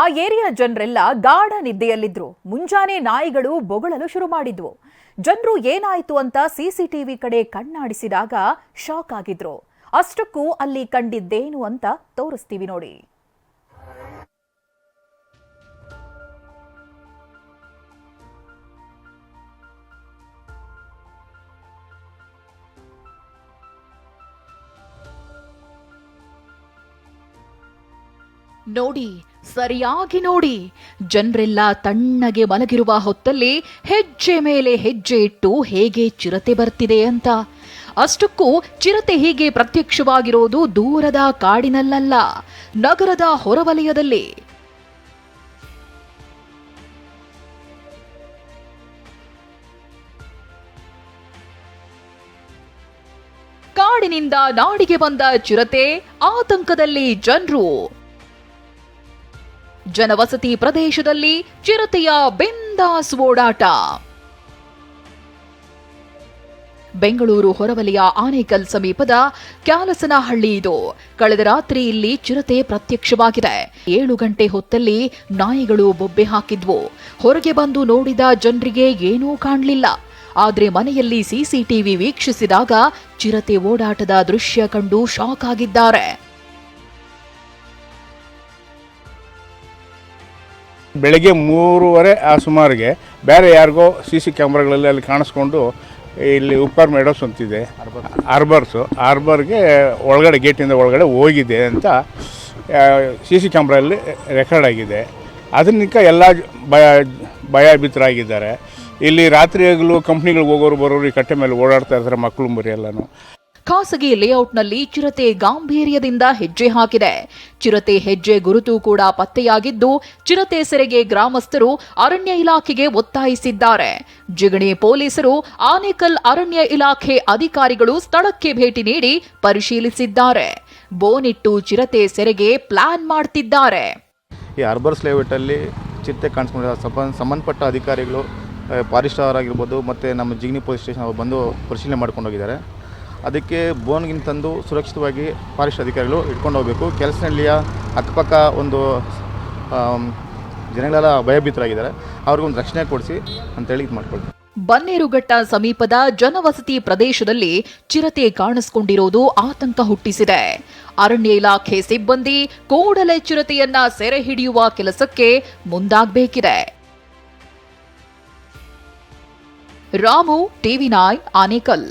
ಆ ಏರಿಯಾ ಜನರೆಲ್ಲ ಗಾಢ ನಿದ್ದೆಯಲ್ಲಿದ್ರು. ಮುಂಜಾನೆ ನಾಯಿಗಳು ಬೊಗಳಲು ಶುರು ಮಾಡಿದ್ವು. ಜನರು ಏನಾಯಿತು ಅಂತ ಸಿಸಿಟಿವಿ ಕಡೆ ಕಣ್ಣಾಡಿಸಿದಾಗ ಶಾಕ್ ಆಗಿದ್ರು. ಅಷ್ಟಕ್ಕೂ ಅಲ್ಲಿ ಕಂಡಿದ್ದೇನು ಅಂತ ತೋರಿಸ್ತೀವಿ ನೋಡಿ. ನೋಡಿ ಸರಿಯಾಗಿ ನೋಡಿ. ಜನರೆಲ್ಲ ತಣ್ಣಗೆ ಮಲಗಿರುವ ಹೊತ್ತಲ್ಲಿ ಹೆಜ್ಜೆ ಮೇಲೆ ಹೆಜ್ಜೆ ಇಟ್ಟು ಹೇಗೆ ಚಿರತೆ ಬರ್ತಿದೆ ಅಂತ. ಅಷ್ಟಕ್ಕೂ ಚಿರತೆ ಹೀಗೆ ಪ್ರತ್ಯಕ್ಷವಾಗಿರೋದು ದೂರದ ಕಾಡಿನಲ್ಲಲ್ಲ, ನಗರದ ಹೊರವಲಯದಲ್ಲಿ. ಕಾಡಿನಿಂದ ನಾಡಿಗೆ ಬಂದ ಚಿರತೆ ಆತಂಕದಲ್ಲಿ ಜನರು ಜನವಸತಿ ಪ್ರದೇಶದಲ್ಲಿ ಚಿರತೆಯ ಬಿಂದಾಸ್ ಓಡಾಟ. ಬೆಂಗಳೂರು ಹೊರವಲಯ ಆನೇಕಲ್ ಸಮೀಪದ ಕ್ಯಾಲಸನಹಳ್ಳಿ ಇದು. ಕಳೆದ ರಾತ್ರಿ ಇಲ್ಲಿ ಚಿರತೆ ಪ್ರತ್ಯಕ್ಷವಾಗಿದೆ. ಏಳು ಗಂಟೆ ಹೊತ್ತಲ್ಲಿ ನಾಯಿಗಳು ಬೊಬ್ಬೆ ಹಾಕಿದ್ವು. ಹೊರಗೆ ಬಂದು ನೋಡಿದ ಜನರಿಗೆ ಏನೂ ಕಾಣಲಿಲ್ಲ. ಆದರೆ ಮನೆಯಲ್ಲಿ ಸಿಸಿಟಿವಿ ವೀಕ್ಷಿಸಿದಾಗ ಚಿರತೆ ಓಡಾಟದ ದೃಶ್ಯ ಕಂಡು ಶಾಕ್ ಆಗಿದ್ದಾರೆ. ಬೆಳಗ್ಗೆ ಮೂರುವರೆ, ಆ ಸುಮಾರಿಗೆ ಬೇರೆ ಯಾರಿಗೋ ಸಿ ಸಿ ಕ್ಯಾಮ್ರಾಗಳಲ್ಲಿ ಅಲ್ಲಿ ಕಾಣಿಸ್ಕೊಂಡು ಇಲ್ಲಿ ಉಪ್ಪರ್ ಮೇಡೋಸ್ ಅಂತಿದೆ. ಆರ್ಬರ್ಸು ಆರ್ಬರ್ಗೆ ಒಳಗಡೆ, ಗೇಟಿಂದ ಒಳಗಡೆ ಹೋಗಿದೆ ಅಂತ ಸಿ ಸಿ ಕ್ಯಾಮ್ರಲ್ಲಿ ರೆಕಾರ್ಡ್ ಆಗಿದೆ. ಅದನ್ನಕ್ಕ ಎಲ್ಲ ಭಯ, ಭಯಭೀತರಾಗಿದ್ದಾರೆ. ಇಲ್ಲಿ ರಾತ್ರಿ ಹಗಲು ಕಂಪ್ನಿಗಳಿಗೆ ಹೋಗೋರು ಬರೋರು ಈ ಕಟ್ಟೆ ಮೇಲೆ ಓಡಾಡ್ತಾ ಇರ್ತಾರೆ ಮಕ್ಕಳು ಮರಿ ಎಲ್ಲನೂ ಖಾಸಗಿ ಲೇಔಟ್ನಲ್ಲಿ ಚಿರತೆ ಗಾಂಭೀರ್ಯದಿಂದ ಹೆಜ್ಜೆ ಹಾಕಿದೆ. ಚಿರತೆ ಹೆಜ್ಜೆ ಗುರುತು ಕೂಡ ಪತ್ತೆಯಾಗಿದ್ದು, ಚಿರತೆ ಸೆರೆಗೆ ಗ್ರಾಮಸ್ಥರು ಅರಣ್ಯ ಇಲಾಖೆಗೆ ಒತ್ತಾಯಿಸಿದ್ದಾರೆ. ಜಿಗಣಿ ಪೊಲೀಸರು ಆನೇಕಲ್ ಅರಣ್ಯ ಇಲಾಖೆ ಅಧಿಕಾರಿಗಳು ಸ್ಥಳಕ್ಕೆ ಭೇಟಿ ನೀಡಿ ಪರಿಶೀಲಿಸಿದ್ದಾರೆ. ಬೋನಿಟ್ಟು ಚಿರತೆ ಸೆರೆಗೆ ಪ್ಲಾನ್ ಮಾಡ್ತಿದ್ದಾರೆ. ಈ ಅರ್ಬರ್ಸ್ ಲೇಔಟಲ್ಲಿ ಚಿರತೆ ಕಾಣಿಸ್ಕೊಂಡಿರೋ ಸಬ್ ಸಂಬಂಧಪಟ್ಟ ಅಧಿಕಾರಿಗಳು ಫಾರೆಸ್ಟ್ ಆಗಿರ್ಬೋದು ಮತ್ತು ನಮ್ಮ ಜಿಗ್ನಿ ಪೊಲೀಸ್ ಸ್ಟೇಷನ್ ಅವರು ಬಂದು ಪರಿಶೀಲನೆ ಮಾಡ್ಕೊಂಡು ಹೋಗಿದ್ದಾರೆ. ಅದಕ್ಕೆ ಬೋನ್ಗಿನ್ ತಂದು ಸುರಕ್ಷಿತವಾಗಿ ಫಾರೆಸ್ಟ್ ಅಧಿಕಾರಿಗಳು ಇಟ್ಕೊಂಡು ಹೋಗಬೇಕು. ಕೆಲಸನಹಳ್ಳಿಯ ಅಕ್ಕಪಕ್ಕ ಒಂದು ಜನಗಳೆಲ್ಲ ಭಯಭೀತರಾಗಿದ್ದಾರೆ. ಅವ್ರಿಗೊಂದು ರಕ್ಷಣೆ ಕೊಡಿಸಿ ಅಂತೇಳಿ ಇದು ಮಾಡ್ಕೊಳ್ತೀವಿ. ಬನ್ನೇರುಘಟ್ಟ ಸಮೀಪದ ಜನವಸತಿ ಪ್ರದೇಶದಲ್ಲಿ ಚಿರತೆ ಕಾಣಿಸಿಕೊಂಡಿರೋದು ಆತಂಕ ಹುಟ್ಟಿಸಿದೆ. ಅರಣ್ಯ ಇಲಾಖೆ ಸಿಬ್ಬಂದಿ ಕೂಡಲೇ ಚಿರತೆಯನ್ನ ಸೆರೆ ಹಿಡಿಯುವ ಕೆಲಸಕ್ಕೆ ಮುಂದಾಗಬೇಕಿದೆ. Ramu, TV nine Anekal.